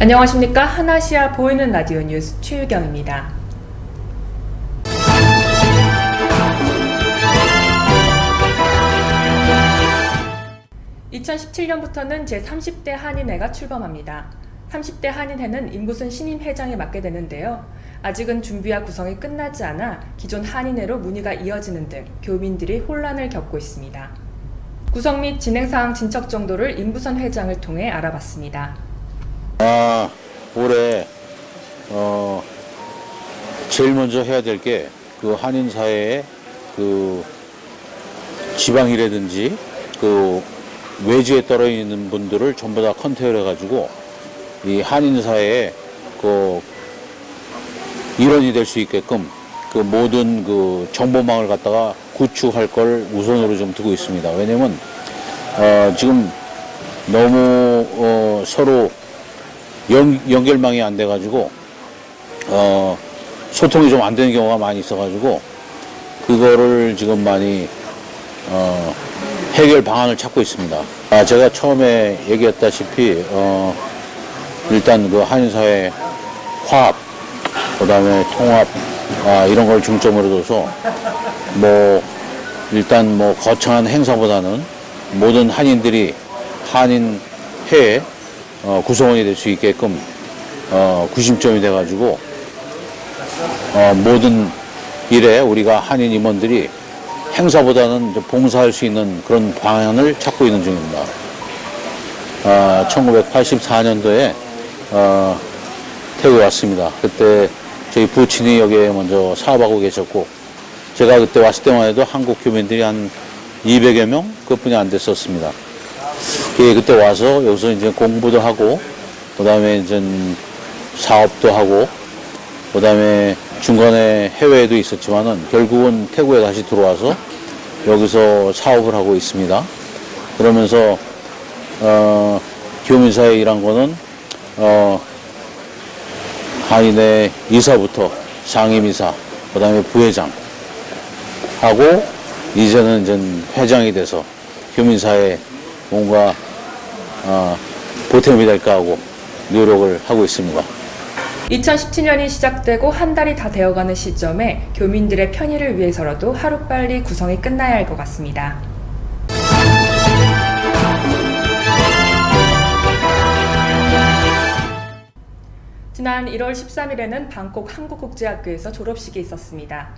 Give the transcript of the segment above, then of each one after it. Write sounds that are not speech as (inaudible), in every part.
안녕하십니까. 하나시아 보이는 라디오 뉴스 최유경입니다. 2017년부터는 제30대 한인회가 출범합니다. 30대 한인회는 임부순 신임 회장이 맡게 되는데요. 아직은 준비와 구성이 끝나지 않아 기존 한인회로 문의가 이어지는 등 교민들이 혼란을 겪고 있습니다. 구성 및 진행 사항 진척 정도를 임부선 회장을 통해 알아봤습니다. 아, 올해 어 제일 먼저 해야 될 게 그 한인 사회에 그 지방이라든지 그 외지에 떨어 있는 분들을 전부 다 컨택을 해가지고 이 한인 사회에 그 일원이 될 수 있게끔 그 모든 그 정보망을 갖다가 구축할 걸 우선으로 좀 두고 있습니다. 왜냐면 어 지금 너무 어 서로 연, 연결망이 안 돼가지고 어, 소통이 좀 안 되는 경우가 많이 있어가지고 그거를 지금 많이 어, 해결 방안을 찾고 있습니다. 아, 제가 처음에 얘기했다시피 어, 일단 그 한인사회 화합, 그 다음에 통합 아, 이런 걸 중점으로 둬서 뭐 일단 뭐 거창한 행사보다는 모든 한인들이 한인 회에 어, 구성원이 될 수 있게끔 어, 구심점이 돼가지고 어, 모든 일에 우리가 한인 임원들이 행사보다는 봉사할 수 있는 그런 방향을 찾고 있는 중입니다. 아, 1984년도에 어, 태국에 왔습니다. 그때 저희 부친이 여기에 먼저 사업하고 계셨고 제가 그때 왔을 때만 해도 한국 교민들이 한 200여 명 그뿐이 안 됐었습니다. 예, 그때 와서 여기서 이제 공부도 하고, 그 다음에 이제 사업도 하고, 그 다음에 중간에 해외에도 있었지만은 결국은 태국에 다시 들어와서 여기서 사업을 하고 있습니다. 그러면서, 어, 교민사에 일한 거는, 어, 한인의 이사부터 상임이사, 그 다음에 부회장 하고, 이제는 이제 회장이 돼서 교민사에 뭔가 어, 보탬이 될까 하고 노력을 하고 있습니다. 2017년이 시작되고 한 달이 다 되어가는 시점에 교민들의 편의를 위해서라도 하루빨리 구성이 끝나야 할 것 같습니다. 지난 1월 13일에는 방콕 한국국제학교에서 졸업식이 있었습니다.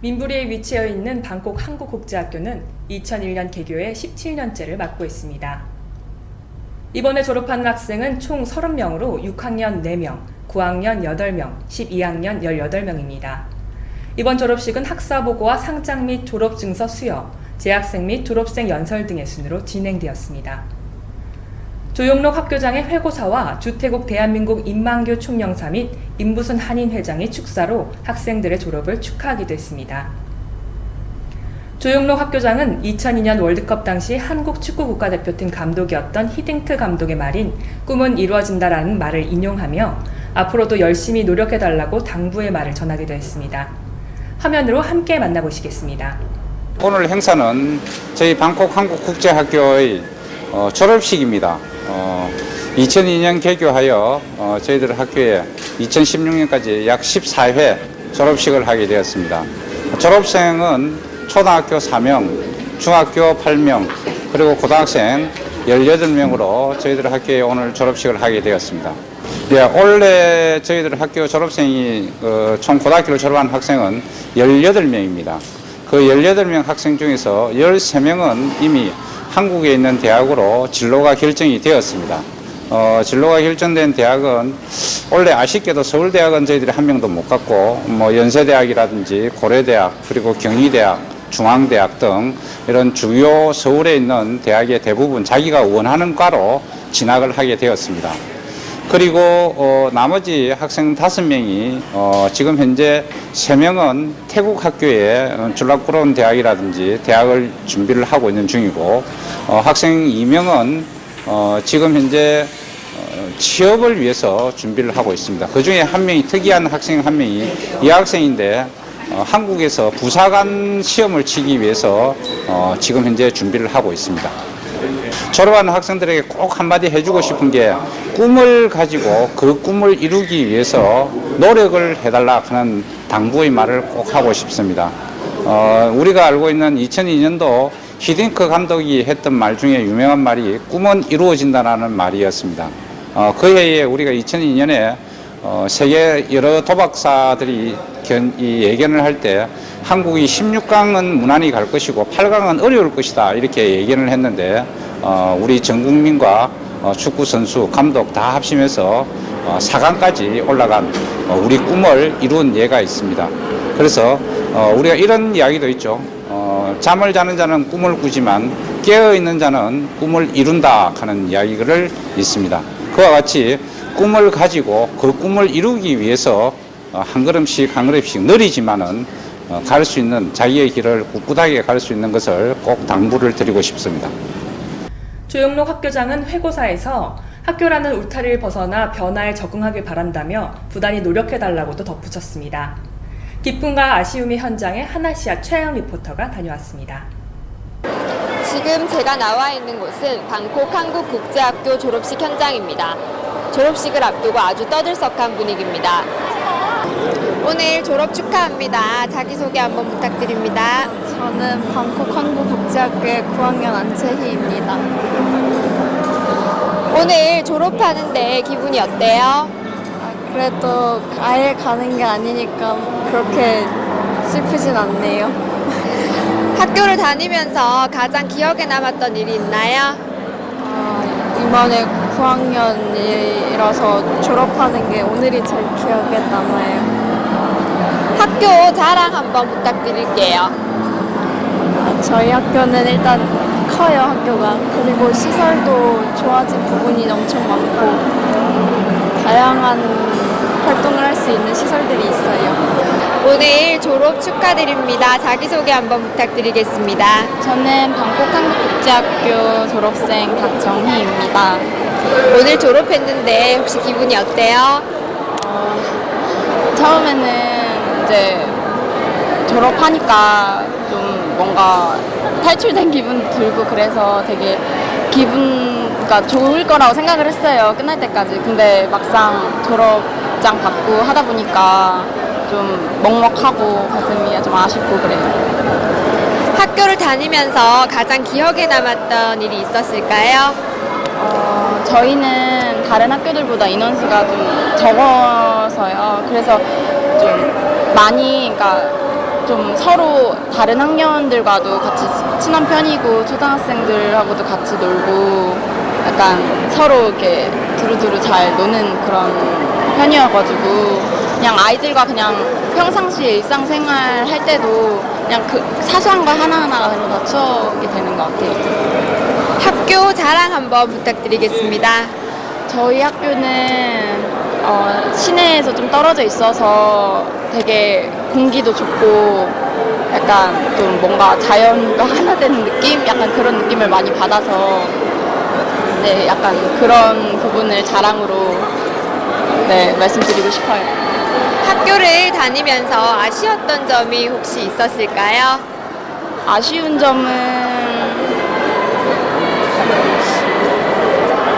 민부리에 위치해 있는 방콕 한국국제학교는 2001년 개교에 17년째를 맞고 있습니다. 이번에 졸업하는 학생은 총 30명으로 6학년 4명, 9학년 8명, 12학년 18명입니다. 이번 졸업식은 학사보고와 상장 및 졸업증서 수여, 재학생 및 졸업생 연설 등의 순으로 진행되었습니다. 조용록 학교장의 회고사와 주태국 대한민국 인망교 총영사 및 임부순 한인 회장의 축사로 학생들의 졸업을 축하하기도 했습니다. 조용록 학교장은 2002년 월드컵 당시 한국 축구 국가대표팀 감독이었던 히딩크 감독의 말인 꿈은 이루어진다라는 말을 인용하며 앞으로도 열심히 노력해달라고 당부의 말을 전하기도 했습니다. 화면으로 함께 만나보시겠습니다. 오늘 행사는 저희 방콕 한국국제학교의 어, 졸업식입니다. 어, 2002년 개교하여 어, 저희들 학교에 2016년까지 약 14회 졸업식을 하게 되었습니다. 졸업생은 초등학교 4명, 중학교 8명, 그리고 고등학생 18명으로 저희들 학교에 오늘 졸업식을 하게 되었습니다. 예, 올해 저희들 학교 졸업생이 어, 총 고등학교를 졸업한 학생은 18명입니다. 그 18명 학생 중에서 13명은 이미 한국에 있는 대학으로 진로가 결정이 되었습니다. 어, 진로가 결정된 대학은 원래 아쉽게도 서울대학은 저희들이 한 명도 못 갔고 뭐 연세대학이라든지 고려대학 그리고 경희대학 중앙대학 등 이런 주요 서울에 있는 대학의 대부분 자기가 원하는 과로 진학을 하게 되었습니다. 그리고 어, 나머지 학생 다섯 명이 어, 지금 현재 세 명은 태국 학교에 어, 줄락구론 대학이라든지 대학을 준비를 하고 있는 중이고 어, 학생 2명은 어, 지금 현재 어, 취업을 위해서 준비를 하고 있습니다. 그 중에 한 명이 특이한 학생 한 명이 이 학생인데 어, 한국에서 부사관 시험을 치기 위해서 어, 지금 현재 준비를 하고 있습니다. 졸업하는 학생들에게 꼭 한마디 해주고 싶은 게 꿈을 가지고 그 꿈을 이루기 위해서 노력을 해달라 하는 당부의 말을 꼭 하고 싶습니다. 어, 우리가 알고 있는 2002년도 히딩크 감독이 했던 말 중에 유명한 말이 꿈은 이루어진다라는 말이었습니다. 어, 그 해에 우리가 2002년에 어, 세계 여러 도박사들이 견, 이 예견을 할 때 한국이 16강은 무난히 갈 것이고 8강은 어려울 것이다 이렇게 예견을 했는데 어, 우리 전 국민과 어, 축구 선수, 감독 다 합심해서 어, 4강까지 올라간 어, 우리 꿈을 이룬 예가 있습니다. 그래서 어, 우리가 이런 이야기도 있죠. 어, 잠을 자는 자는 꿈을 꾸지만 깨어 있는 자는 꿈을 이룬다 하는 이야기를 있습니다. 그와 같이 꿈을 가지고 그 꿈을 이루기 위해서 어, 한 걸음씩 한 걸음씩 느리지만은 어, 갈수 있는 자기의 길을 꿋꿋하게 갈 수 있는 것을 꼭 당부를 드리고 싶습니다. 조영록 학교장은 회고사에서 학교라는 울타리를 벗어나 변화에 적응하길 바란다며 부단히 노력해달라고도 덧붙였습니다. 기쁨과 아쉬움의 현장에 하나시아 최양 리포터가 다녀왔습니다. 지금 제가 나와 있는 곳은 방콕 한국국제학교 졸업식 현장입니다. 졸업식을 앞두고 아주 떠들썩한 분위기입니다. 오늘 졸업 축하합니다. 자기소개 한번 부탁드립니다. 저는 방콕 한국국제학교의 9학년 안채희입니다. 오늘 졸업하는데 기분이 어때요? 아, 그래도 아예 가는 게 아니니까 그렇게 슬프진 않네요. (laughs) 학교를 다니면서 가장 기억에 남았던 일이 있나요? 아, 이번에 9학년이 라서 졸업하는 게 오늘이 제일 기억에 남아요. 학교 자랑 한번 부탁드릴게요. 아, 저희 학교는 일단 커요, 학교가. 그리고 시설도 좋아진 부분이 엄청 많고 다양한 활동을 할 수 있는 시설들이 있어요. 오늘 졸업 축하드립니다. 자기소개 한번 부탁드리겠습니다. 저는 방콕 한국국제학교 졸업생 박정희입니다. 오늘 졸업했는데 혹시 기분이 어때요? 처음에는 이제 졸업하니까 좀 뭔가 탈출된 기분 들고 그래서 되게 기분가 좋을 거라고 생각을 했어요. 끝날 때까지. 근데 막상 졸업장 받고 하다 보니까 좀 먹먹하고 가슴이 좀 아쉽고 그래요. 학교를 다니면서 가장 기억에 남았던 일이 있었을까요? 어, 저희는 다른 학교들보다 인원수가 좀 적어서요. 그래서 좀 많이, 그러니까 좀 서로 다른 학년들과도 같이 친한 편이고 초등학생들하고도 같이 놀고 약간 서로 이렇게 두루두루 잘 노는 그런 편이어가지고 그냥 아이들과 그냥 평상시에 일상생활 할 때도 그냥 그 사소한 거 하나하나가 그냥 다 추억이 되는 것 같아요. 학교 자랑 한번 부탁드리겠습니다. 저희 학교는 어, 시내에서 좀 떨어져 있어서 되게 공기도 좋고 약간 좀 뭔가 자연과 하나 되는 느낌? 약간 그런 느낌을 많이 받아서 네, 약간 그런 부분을 자랑으로 네, 말씀드리고 싶어요. 학교를 다니면서 아쉬웠던 점이 혹시 있었을까요? 아쉬운 점은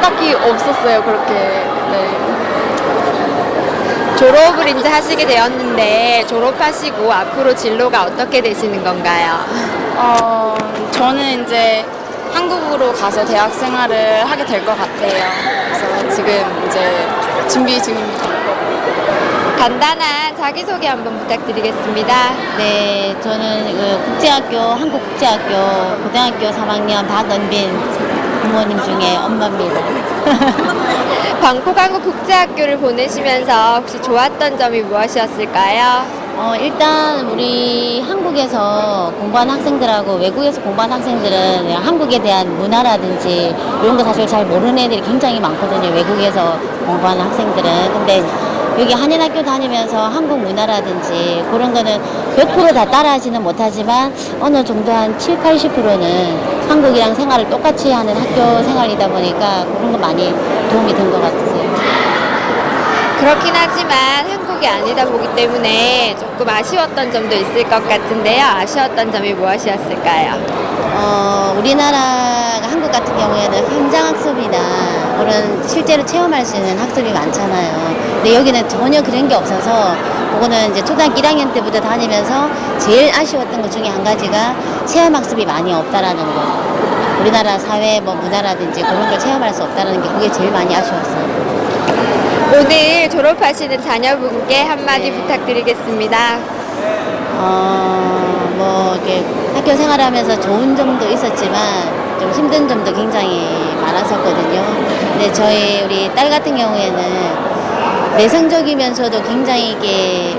딱히 없었어요, 그렇게. 네. 졸업을 이제 하시게 되었는데 졸업하시고 앞으로 진로가 어떻게 되시는 건가요? 어, 저는 이제 한국으로 가서 대학 생활을 하게 될 것 같아요. 그래서 지금 이제 준비 중입니다. 간단한 자기소개 한번 부탁드리겠습니다. 네, 저는 그 국제학교, 한국국제학교 고등학교 3학년 박은빈 부모님 중에 엄마입니다. (laughs) 방콕 한국 국제학교를 보내시면서 혹시 좋았던 점이 무엇이었을까요? 어, 일단 우리 한국에서 공부한 학생들하고 외국에서 공부한 학생들은 한국에 대한 문화라든지 이런 거 사실 잘 모르는 애들이 굉장히 많거든요. 외국에서 공부하는 학생들은. 근데 여기 한인학교 다니면서 한국 문화라든지 그런 거는 100%다 따라하지는 못하지만 어느 정도 한 7, 80%는 한국이랑 생활을 똑같이 하는 학교 생활이다 보니까 그런 거 많이 도움이 된 것 같으세요. 그렇긴 하지만 한국이 아니다 보기 때문에 조금 아쉬웠던 점도 있을 것 같은데요. 아쉬웠던 점이 무엇이었을까요? 어, 우리나라가 한국 같은 경우에는 현장 학습이나 그런 실제로 체험할 수 있는 학습이 많잖아요. 근데 여기는 전혀 그런 게 없어서 그거는 이제 초등학교 1학년 때부터 다니면서 제일 아쉬웠던 것 중에 한 가지가 체험학습이 많이 없다라는 거. 우리나라 사회 뭐 문화라든지 그런 걸 체험할 수 없다는 게 그게 제일 많이 아쉬웠어요. 오늘 졸업하시는 자녀분께 한마디 네. 부탁드리겠습니다. 어, 뭐, 이렇게 학교 생활하면서 좋은 점도 있었지만 좀 힘든 점도 굉장히 많았었거든요. 근데 저희 우리 딸 같은 경우에는 내성적이면서도 굉장히 이게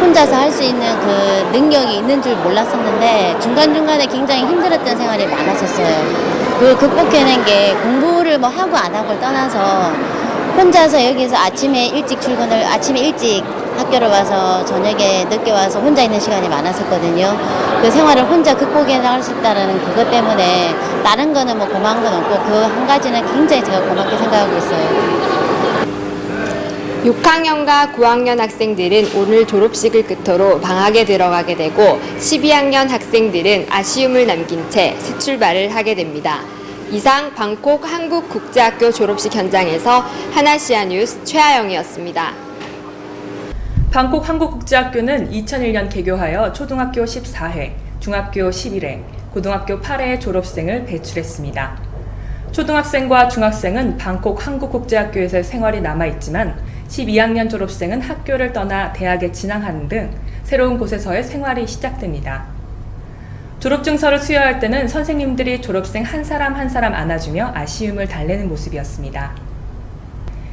혼자서 할 수 있는 그 능력이 있는 줄 몰랐었는데 중간중간에 굉장히 힘들었던 생활이 많았었어요. 그걸 극복해낸 게 공부를 뭐 하고 안 하고를 떠나서 혼자서 여기서 아침에 일찍 출근을 아침에 일찍 학교를 와서 저녁에 늦게 와서 혼자 있는 시간이 많았었거든요. 그 생활을 혼자 극복해 나갈 수 있다는 그것 때문에 다른 거는 뭐 고마운 건 없고 그 한 가지는 굉장히 제가 고맙게 생각하고 있어요. 6학년과 9학년 학생들은 오늘 졸업식을 끝으로 방학에 들어가게 되고 12학년 학생들은 아쉬움을 남긴 채 새 출발을 하게 됩니다. 이상 방콕 한국국제학교 졸업식 현장에서 하나시아 뉴스 최하영이었습니다. 방콕 한국국제학교는 2001년 개교하여 초등학교 14회, 중학교 11회, 고등학교 8회 졸업생을 배출했습니다. 초등학생과 중학생은 방콕 한국국제학교에서 생활이 남아있지만 12학년 졸업생은 학교를 떠나 대학에 진학하는 등 새로운 곳에서의 생활이 시작됩니다. 졸업증서를 수여할 때는 선생님들이 졸업생 한 사람 한 사람 안아주며 아쉬움을 달래는 모습이었습니다.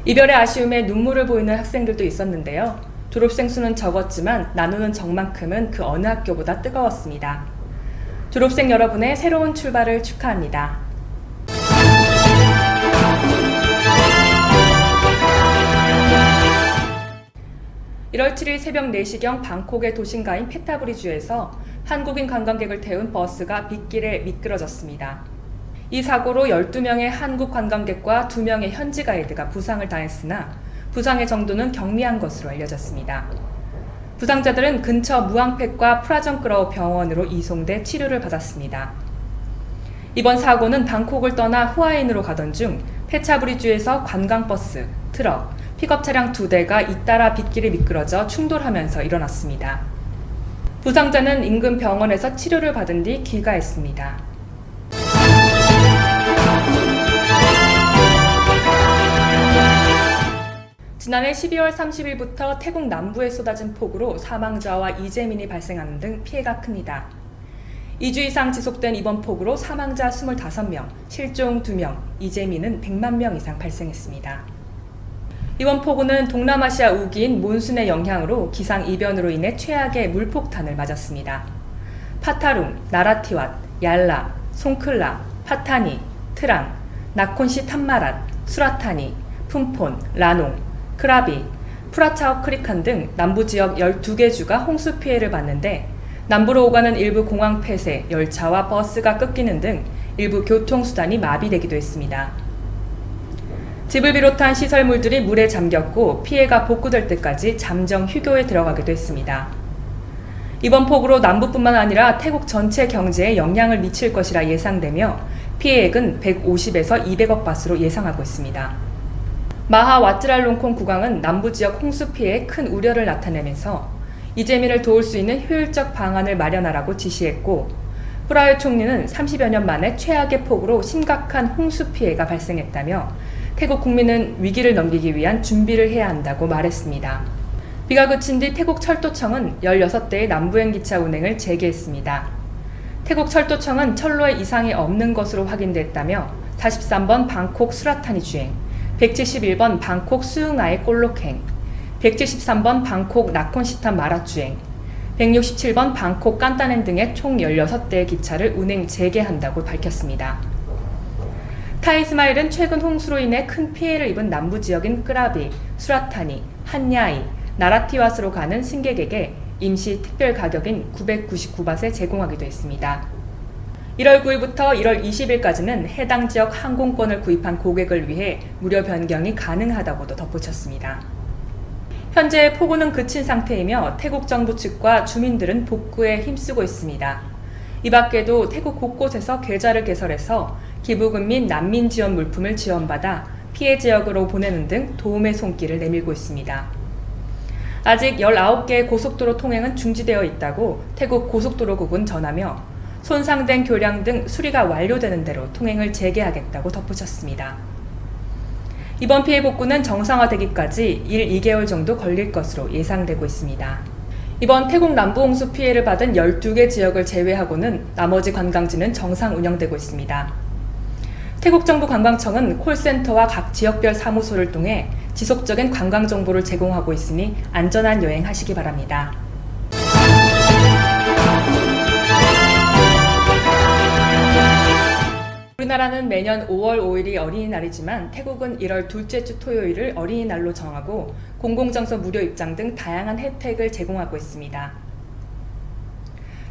이별의 아쉬움에 눈물을 보이는 학생들도 있었는데요. 졸업생 수는 적었지만 나누는 정만큼은 그 어느 학교보다 뜨거웠습니다. 졸업생 여러분의 새로운 출발을 축하합니다. (1월 7일) 새벽 4시경 방콕의 도심가인 페타브리주에서 한국인 관광객을 태운 버스가 빗길에 미끄러졌습니다. 이 사고로 12명의 한국 관광객과 2명의 현지 가이드가 부상을 당했으나 부상의 정도는 경미한 것으로 알려졌습니다. 부상자들은 근처 무앙팩과 프라정크라우 병원으로 이송돼 치료를 받았습니다. 이번 사고는 방콕을 떠나 후아인으로 가던 중 페차브리주에서 관광버스, 트럭, 픽업 차량 두 대가 잇따라 빗길에 미끄러져 충돌하면서 일어났습니다. 부상자는 인근 병원에서 치료를 받은 뒤 귀가했습니다. 지난해 12월 30일부터 태국 남부에 쏟아진 폭우로 사망자와 이재민이 발생하는 등 피해가 큽니다. 2주 이상 지속된 이번 폭우로 사망자 25명, 실종 2명, 이재민은 100만 명 이상 발생했습니다. 이번 폭우는 동남아시아 우기인 몬순의 영향으로 기상 이변으로 인해 최악의 물폭탄을 맞았습니다. 파타룽, 나라티왓, 얄라, 송클라, 파타니, 트랑, 나콘시 탐마랏, 수라타니, 푼폰, 라농, 크라비, 프라차오 크리칸 등 남부 지역 12개 주가 홍수 피해를 봤는데 남부로 오가는 일부 공항 폐쇄, 열차와 버스가 끊기는 등 일부 교통수단이 마비되기도 했습니다. 집을 비롯한 시설물들이 물에 잠겼고 피해가 복구될 때까지 잠정 휴교에 들어가기도 했습니다. 이번 폭우로 남부뿐만 아니라 태국 전체 경제에 영향을 미칠 것이라 예상되며 피해액은 150에서 200억 바트로 예상하고 있습니다. 마하 와트랄롱콩 국왕은 남부 지역 홍수 피해에 큰 우려를 나타내면서 이재민을 도울 수 있는 효율적 방안을 마련하라고 지시했고 프라요 총리는 30여 년 만에 최악의 폭우로 심각한 홍수 피해가 발생했다며 태국 국민은 위기를 넘기기 위한 준비를 해야 한다고 말했습니다. 비가 그친 뒤 태국 철도청은 16대의 남부행 기차 운행을 재개했습니다. 태국 철도청은 철로에 이상이 없는 것으로 확인됐다며 43번 방콕 수라타니 주행, 171번 방콕 수응아의 꼴록행, 173번 방콕 나콘시탄 마라 주행, 167번 방콕 깐따넨 등의 총 16대의 기차를 운행 재개한다고 밝혔습니다. 타이스마일은 최근 홍수로 인해 큰 피해를 입은 남부 지역인 끄라비, 수라타니, 한야이, 나라티와스로 가는 승객에게 임시 특별 가격인 999바트에 제공하기도 했습니다. 1월 9일부터 1월 20일까지는 해당 지역 항공권을 구입한 고객을 위해 무료 변경이 가능하다고도 덧붙였습니다. 현재 폭우는 그친 상태이며 태국 정부 측과 주민들은 복구에 힘쓰고 있습니다. 이 밖에도 태국 곳곳에서 계좌를 개설해서 기부금 및 난민 지원 물품을 지원받아 피해 지역으로 보내는 등 도움의 손길을 내밀고 있습니다. 아직 19개의 고속도로 통행은 중지되어 있다고 태국 고속도로국은 전하며 손상된 교량 등 수리가 완료되는 대로 통행을 재개하겠다고 덧붙였습니다. 이번 피해 복구는 정상화되기까지 1, 2개월 정도 걸릴 것으로 예상되고 있습니다. 이번 태국 남부 홍수 피해를 받은 12개 지역을 제외하고는 나머지 관광지는 정상 운영되고 있습니다. 태국 정부 관광청은 콜센터와 각 지역별 사무소를 통해 지속적인 관광 정보를 제공하고 있으니 안전한 여행 하시기 바랍니다. 우리나라는 매년 5월 5일이 어린이날이지만 태국은 1월 둘째 주 토요일을 어린이날로 정하고 공공장소 무료 입장 등 다양한 혜택을 제공하고 있습니다.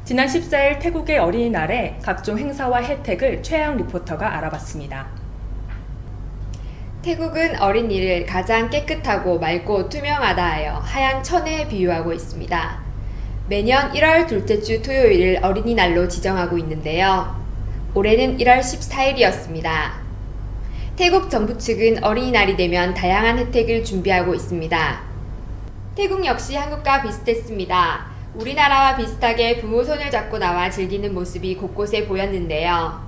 지난 14일 태국의 어린이날에 각종 행사와 혜택을 최양 리포터가 알아봤습니다. 태국은 어린이를 가장 깨끗하고 맑고 투명하다 하여 하얀 천에 비유하고 있습니다. 매년 1월 둘째 주 토요일을 어린이날로 지정하고 있는데요. 올해는 1월 14일이었습니다. 태국 정부 측은 어린이날이 되면 다양한 혜택을 준비하고 있습니다. 태국 역시 한국과 비슷했습니다. 우리나라와 비슷하게 부모 손을 잡고 나와 즐기는 모습이 곳곳에 보였는데요.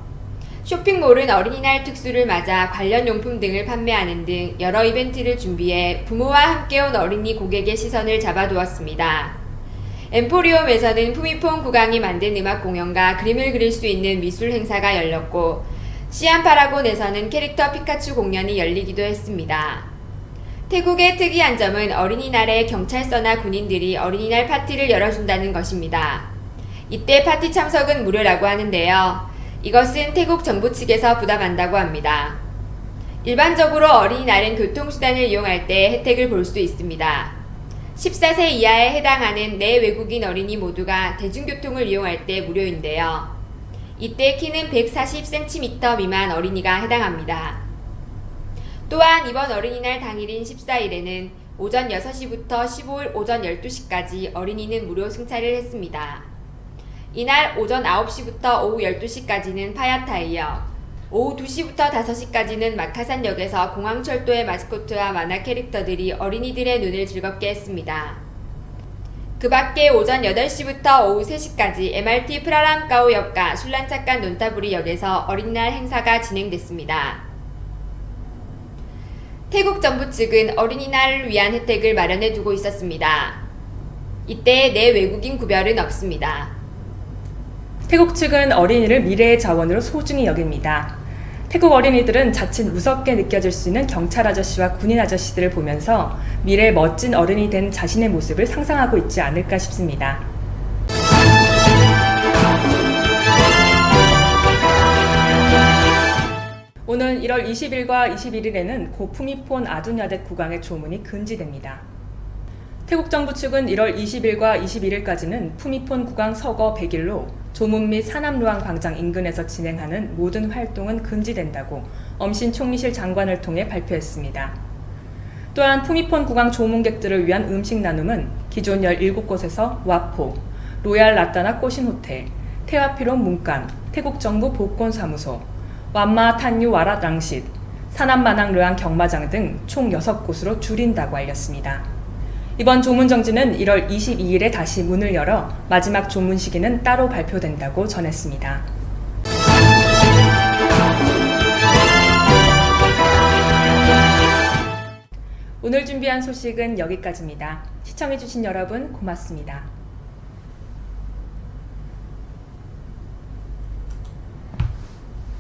쇼핑몰은 어린이날 특수를 맞아 관련 용품 등을 판매하는 등 여러 이벤트를 준비해 부모와 함께 온 어린이 고객의 시선을 잡아두었습니다. 엠포리움에서는 푸미폰 국왕이 만든 음악 공연과 그림을 그릴 수 있는 미술 행사가 열렸고 시안파라곤에서는 캐릭터 피카츄 공연이 열리기도 했습니다. 태국의 특이한 점은 어린이날에 경찰서나 군인들이 어린이날 파티를 열어준다는 것입니다. 이때 파티 참석은 무료라고 하는데요. 이것은 태국 정부 측에서 부담한다고 합니다. 일반적으로 어린이날은 교통수단을 이용할 때 혜택을 볼 수 있습니다. 14세 이하에 해당하는 내 외국인 어린이 모두가 대중교통을 이용할 때 무료인데요. 이때 키는 140cm 미만 어린이가 해당합니다. 또한 이번 어린이날 당일인 14일에는 오전 6시부터 15일 오전 12시까지 어린이는 무료 승차를 했습니다. 이날 오전 9시부터 오후 12시까지는 파야타이역, 오후 2시부터 5시까지는 마카산역에서 공항철도의 마스코트와 만화 캐릭터들이 어린이들의 눈을 즐겁게 했습니다. 그 밖에 오전 8시부터 오후 3시까지 MRT 프라람가오역과 술란차간 논타부리역에서 어린이날 행사가 진행됐습니다. 태국 정부 측은 어린이날을 위한 혜택을 마련해 두고 있었습니다. 이때 내 외국인 구별은 없습니다. 태국 측은 어린이를 미래의 자원으로 소중히 여깁니다. 태국 어린이들은 자칫 무섭게 느껴질 수 있는 경찰 아저씨와 군인 아저씨들을 보면서 미래의 멋진 어른이 된 자신의 모습을 상상하고 있지 않을까 싶습니다. 오는 1월 20일과 21일에는 고푸미폰 아두냐뎃 국왕의 조문이 금지됩니다. 태국 정부 측은 1월 20일과 21일까지는 푸미폰 국왕 서거 100일로 조문 및 사남루앙 광장 인근에서 진행하는 모든 활동은 금지된다고 엄신 총리실 장관을 통해 발표했습니다. 또한 푸미폰 국왕 조문객들을 위한 음식 나눔은 기존 17곳에서 와포, 로얄 라따나 꼬신 호텔, 테와피론 문간, 태국 정부 복권사무소, 완마 탄유 와라 랑싯, 사남마낭 르앙 경마장 등 총 6곳으로 줄인다고 알렸습니다. 이번 조문 정지는 1월 22일에 다시 문을 열어 마지막 조문 시기는 따로 발표된다고 전했습니다. 오늘 준비한 소식은 여기까지입니다. 시청해주신 여러분 고맙습니다.